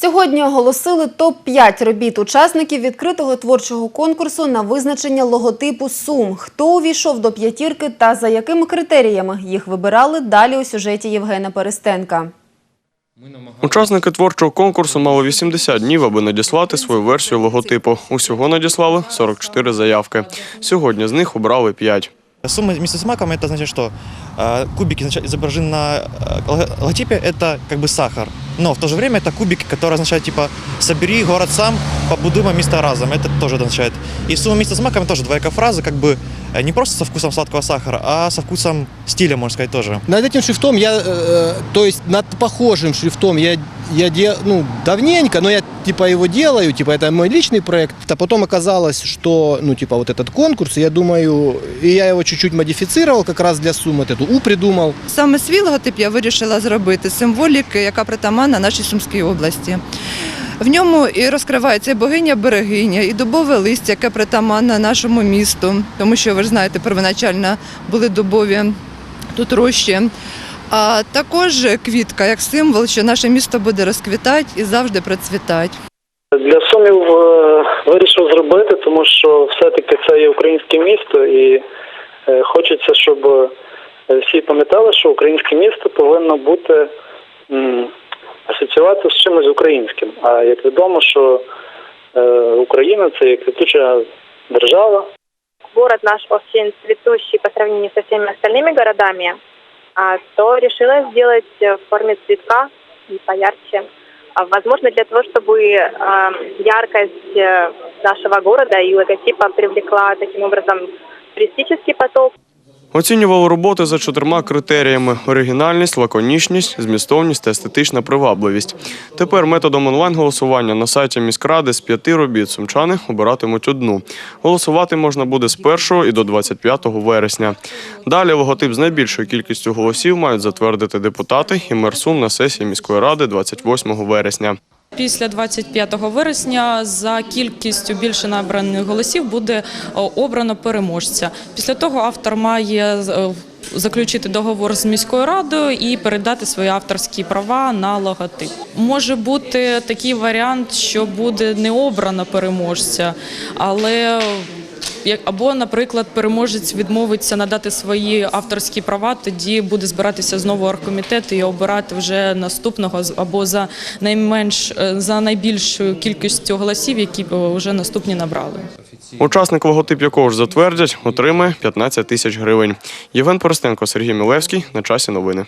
Сьогодні оголосили топ-5 робіт учасників відкритого творчого конкурсу на визначення логотипу Сум. Хто увійшов до п'ятірки та за якими критеріями їх вибирали далі у сюжеті Євгена Перестенка. Учасники творчого конкурсу мали 80 днів, аби надіслати свою версію логотипу. Усього надіслали 44 заявки. Сьогодні з них обрали 5. Сумма вместе с маком это значит что? Э, Кубики значит, изображены на э, лого- логотипе это как бы сахар. Но в то же время это кубики, которые означают типа собери город сам, побудуем место разом. Это тоже означает. И сумма вместе с маком тоже двоякая фраза, как бы э, не просто со вкусом сладкого сахара, а со вкусом стиля, можно сказать, тоже. Над этим шрифтом я, э, то есть над похожим шрифтом я, я де, ну, давненько, но я типа его делаю, типа это мой личный проект. А потом оказалось, что, ну, типа вот этот конкурс, я думаю, и я его чуть-чуть модифицировал как раз для суммы, вот эту У придумал. Саме свій логотип я вирішила зробити з символіки, яка притаманна нашій Сумській області. В ньому і розкривається і богиня берегиня, і дубове листя, яке притаманне нашому місту, тому що ви ж знаєте, первоначально були дубові тут рощі. А також квітка як символ, що наше місто буде розквітати і завжди процвітати. Для сумів е, вирішив зробити, тому що все-таки це є українське місто, і е, хочеться, щоб е, всі пам'ятали, що українське місто повинно бути асоціювати з чимось українським. А як відомо, що Україна це є квітуча держава, город наш очень цветущий по сравнению со всеми остальными городами, то решила сделать э, в форме цветка и поярче. А, Возможно, для того, чтобы а, яркость э, нашего города и логотипа привлекла таким образом туристический поток. Оцінювали роботи за чотирма критеріями: оригінальність, лаконічність, змістовність та естетична привабливість. Тепер методом онлайн-голосування на сайті міськради з п'яти робіт сумчани обиратимуть одну. Голосувати можна буде з 1 і до 25 вересня. Далі логотип з найбільшою кількістю голосів мають затвердити депутати і мер Сум на сесії міської ради 28 вересня. Після 25 вересня за кількістю більше набраних голосів буде обрано переможця. Після того автор має е, заключити договор з міською радою і передати свої авторські права на логотип. Може бути такий варіант, що буде не обрано переможця, але або, наприклад, переможець відмовиться надати свої авторські права, тоді буде збиратися знову оргкомітет і обирати вже наступного або за найменш е, за найбільшою кількістю голосів, які вже наступні набрали. Учасник логотип якого ж затвердять, отримає 15 тисяч гривень. Євген Перестенко, Сергій Мілевський. На часі новини.